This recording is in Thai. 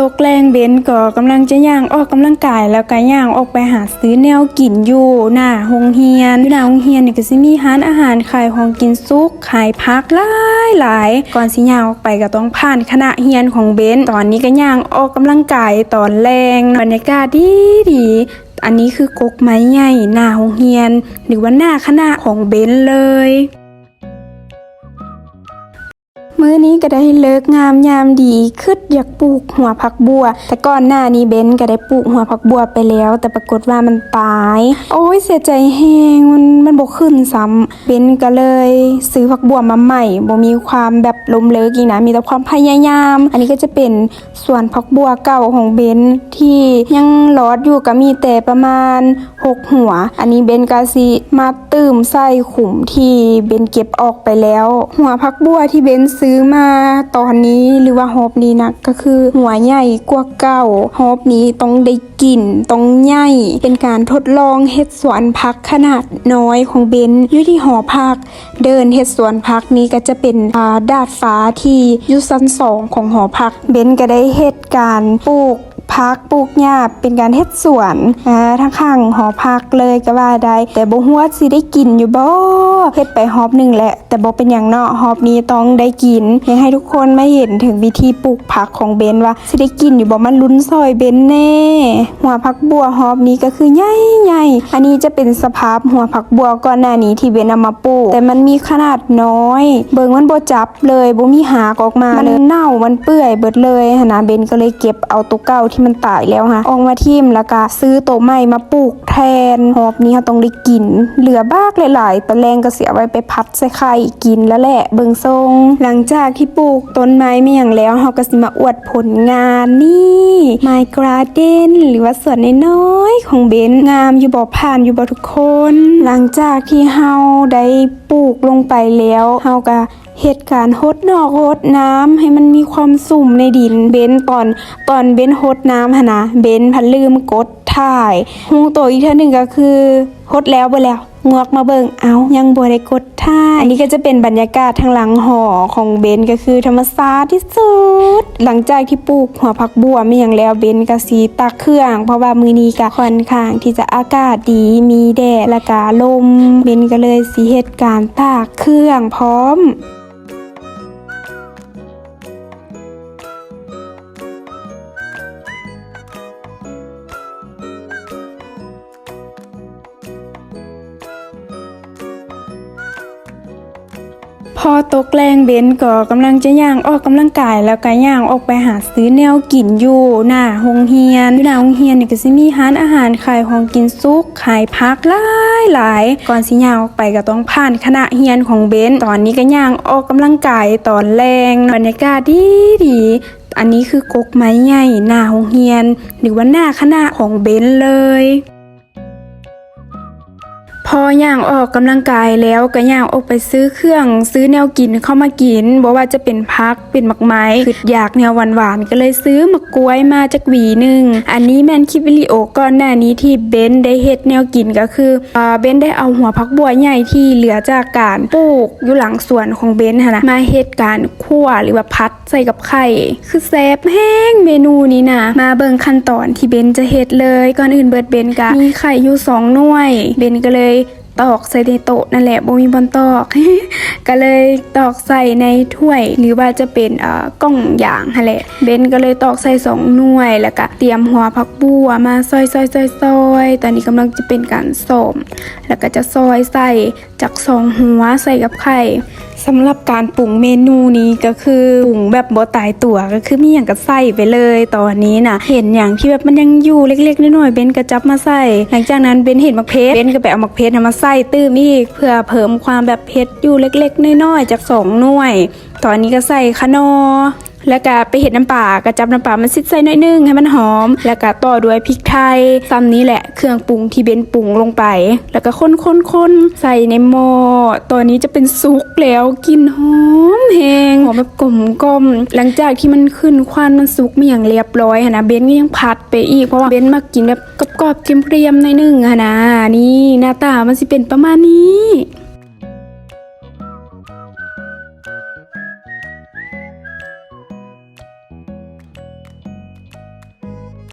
ตกแรงเบนก็กำลังจะย่างออกกำลังกายแล้วก็ย่างออกไปหาซื้อแนวกินอยู่หน้าโรงเรียนอยู่หน้าโรงเรียนนี่ก็สิมีร้านอาหารขายของกินซุกขายพักหลายหลายก่อนสิย่างออกไปก็ต้องผ่านคณะเรียนของเบนตอนนี้ก็ย่างออกกำลังกายตอนแรงบรรยากาศดีดีอันนี้คือกกไม้ใหญ่หน้าโรงเรียน หรือว่าหน้าคณะของเบนเลย มื้อนี้ก็ได้เลิกงามยามดีคึดอยากปลูกหัวผักบัว แต่ก่อนหน้านี้เบนก็ได้ปลูกหัวผักบัวไปแล้ว แต่ปรากฏว่ามันตาย โอ้ยเสียใจแฮงมันมันบ่ขึ้นซ้ำเบนก็เลยซื้อผักบัวมาใหม่บ่มีความแบบล้มเลิกอีกนะมีแต่ความพยายาม อันนี้ก็จะเป็นส่วนผักบัวเก่าของเบนที่ยังรอดอยู่ก็มีแต่ประมาณหกหัว อันนี้เบนก็สิมาตื้มใส่ขุมที่เบนเก็บออกไปแล้ว หัวผักบัวที่เบนซื้อมาตอนนี้หรือว่าฮอบนี้นะก็คือหัวใหญ่กว่าเก่าฮอบนี้ต้องได้กลิ่นต้องใหญ่เป็นการทดลองเฮ็ดสวนพักขนาดน้อยของเบนอยู่ที่หอพัก เดินเฮ็ดสวนพักนี้ก็จะเป็นาดาดฟ้าที่อยู่ชั้นสองของหอพัก เบนก็ได้เฮ็ดการปลูก พักปลูกหญ้าเป็นการเฮ็ดสวนอ่าทั้งข้างหอพักเลยก็ว่าได้ แต่บ่ฮู้ว่าสิได้กินอยู่บ่เฮ็ดไปฮอบหนึงแหละ แต่บ่เป็นหยังเนาะฮอบนี้ต้องได้กินอยากให้ทุกคนมาเห็นถึงวิธีปลูกผักของเบนว่าสิได้กินอยู่บ่มันลุ้นซอยเบนแน่ หัวผักบัวฮอบนี้ก็คือใหญ่ๆอันนี้จะเป็นสภาพหัวผักบัวก่อนหน้านี้ที่เบนเอามาปลูกแต่มันมีขนาดน้อย เบิ่งมันบ่จับเลยบ่มีหากออกมาเลยเน่ามันเปื่อยเบิดเลยหนนะเบนก็เลยเก็บเอาตัวเก่าที่มันตายแล้วฮะออกมาทิ่มแล้วก็ซื้อตัวใหม่มาปลูกแทนหอบนี้เราต้องได้กิน เหลือบ้ากหลายๆตะแรงก็เสียไว้ไปพัดใส่ไข่กินแล้วแหละเบิงทรง หลังจากที่ปลูกต้นไม้ไม่อย่างแล้วเราก็สิมาอวดผลงานนี่ My Garden หรือว่าสวนน้อยๆของเบนงามอยู่บ่ผ่านอยู่บ่ทุกคน หลังจากที่เฮาได้ปลูกลงไปแล้วเฮาก็ เหตุการณ์หดนอกหดน้ำให้มันมีความสุ่มในดินเบนตอนตอนเบนหดน้ำหนนะเบนพันลืมกดถ่ายหูตัวอีกเท่านึงก็คือหดแล้วบ่แล้วงวกมาเบิงเอายังบ่ได้กดท่ายอันนี้ก็จะเป็นบรรยากาศทางหลังหอของเบนก็คือธรรมชาติที่สุด หลังจากที่ปลูกหัวผักบัวไม่อย่างแล้วเบนก็สีตักเครื่อง เพราะว่ามือนี้ก็ค่อนข้างที่จะอากาศดีมีแดดและก็ลม เบนก็เลยสีเหตุการณ์ตากเครื่องพร้อม พอตกแรงเบนก็กำลังจะย่างออกกำลังกายแล้วก็ย่างออกไปหาซื้อแนวกินอยู่หน้าโรงเรียนหน้าโรงเรียนนี่ก็สิมีร้านอาหารขายของกินซุกขายพักหลายหลายก่อนสิย่างออกไปก็ต้องผ่านคณะเรียนของเบนตอนนี้ก็ย่างออกกำลังกายตอนแรงบรรยากาศดีดีอันนี้คือกกไม้ใหญ่หน้าโรงเรียน หรือว่าหน้าคณะของเบนเลย อย่างออกกำลังกายแล้วก็ย่างออกไปซื้อเครื่องซื้อแนวกินเข้ามากินบอกว่าจะเป็นพักเป็นหมักไม้คืออยากแนวหวานๆก็เลยซื้อมะกล้วยมาจากหวีหนึ่งอันนี้แมนคลิปวิดีโอก่อนหน้านี้ที่เบนได้เฮ็ดแนวกินก็คืออ่าเบนได้เอาหัวพักบัวใหญ่ที่เหลือจากการปลูกอยู่หลังสวนของเบนนะมาเฮ็ดการคั่วหรือว่าพัดใส่กับไข่คือแซ่บแห้งเมนูนี้นะมาเบิ่งขั้นตอนที่เบนจะเฮ็ดเลยก่อนอื่นเบิดเบนกะมีไข่อยู่สองหน่วยเบนก็เลย ตอกใส่ในโต๊ะนั่นแหละบ่มีบอนตอก ก็เลยตอกใส่ในถ้วย หรือว่าจะเป็นเอ่อกล้องอย่างหั่นแหละเบนก็เลยตอกใส่สองหน่วยแล้วก็เตรียมหัวผักบัวมาซอยซอยซอยซอยตอนนี้กำลังจะเป็นการสมแล้วก็จะซอยใส่จากสองหัวใส่กับไข่สำหรับการปรุงเมนูนี้ก็คือปรุงแบบบ่ตายตัวก็คือมีอย่างก็ใส่ไปเลยตอนนี้นะเห็นอย่างที่แบบมันยังอยู่เล็กๆน้อยๆเบนก็จับมาใส่ หลังจากนั้นเบนเห็นมักเพชรเบนก็ไปเอามักเพชรมาใใส่ตื้มอีก เพื่อเพิ่มความแบบเผ็ดอยู่เล็กๆน้อยๆจากสองหน่วย ตอนนี้ก็ใส่คะนอ แล้วก็ไปเห็ดน้ำปลาก็จับน้ำปลามันซิดใส่หน่อยนึงให้มันหอม แล้วก็ต่อด้วยพริกไทยซ้ำนี้แหละเครื่องปรุงที่เบนปรุงลงไป แล้วก็คนคนคนใส่ในหม้อตัวนี้จะเป็นซุกแล้วกลินหอมแหงหอมแบบกลมกลมๆหลังจากที่มันขึ้นควันมันซุกมีอย่างเรียบร้อยอะนะเบนก็ยังผัดไปอีกเพราะว่าเบนมากินแบบกรอบๆเกรียมๆหน่อยนึงอะนะนี่หน้าตามันสิเป็นประมาณนี้